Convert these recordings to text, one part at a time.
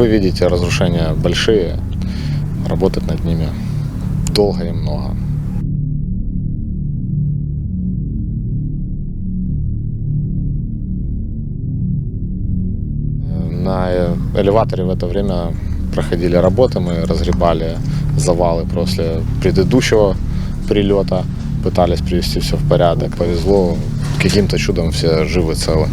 вы видите, разрушения большие, работать над ними долго и много. На э, элеваторе в это время проходили работы, мы разгребали завалы после предыдущего прилета, пытались привести все в порядок. Повезло, каким-то чудом все живы, целы.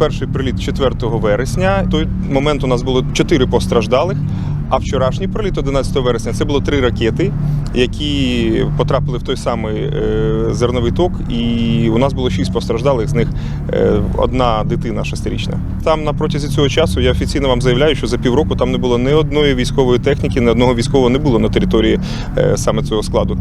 Перший приліт 4 вересня. В той момент у нас було 4 постраждалих. А вчорашній приліт 11 вересня це було три ракети, які потрапили в той самий е, зерновий ток. І у нас було 6 постраждалих, з них е, одна дитина шестирічна. Там на протязі цього часу я офіційно вам заявляю, що за півроку там не було ні одної військової техніки, ні одного військового не було на території е, саме цього складу.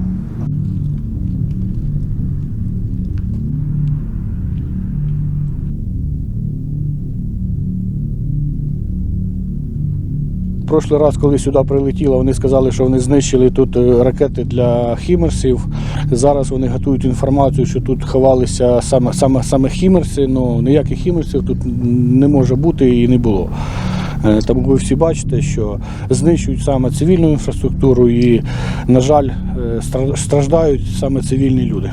Прошлий раз, коли сюди прилетіло, вони сказали, що вони знищили тут е, ракети для хімерсів. Зараз вони готують інформацію, що тут ховалися саме, саме, саме хімерси. Ну ніяких хімерсів тут не може бути і не було. Е, Тому ви всі бачите, що знищують саме цивільну інфраструктуру і, на жаль, е, страждають саме цивільні люди.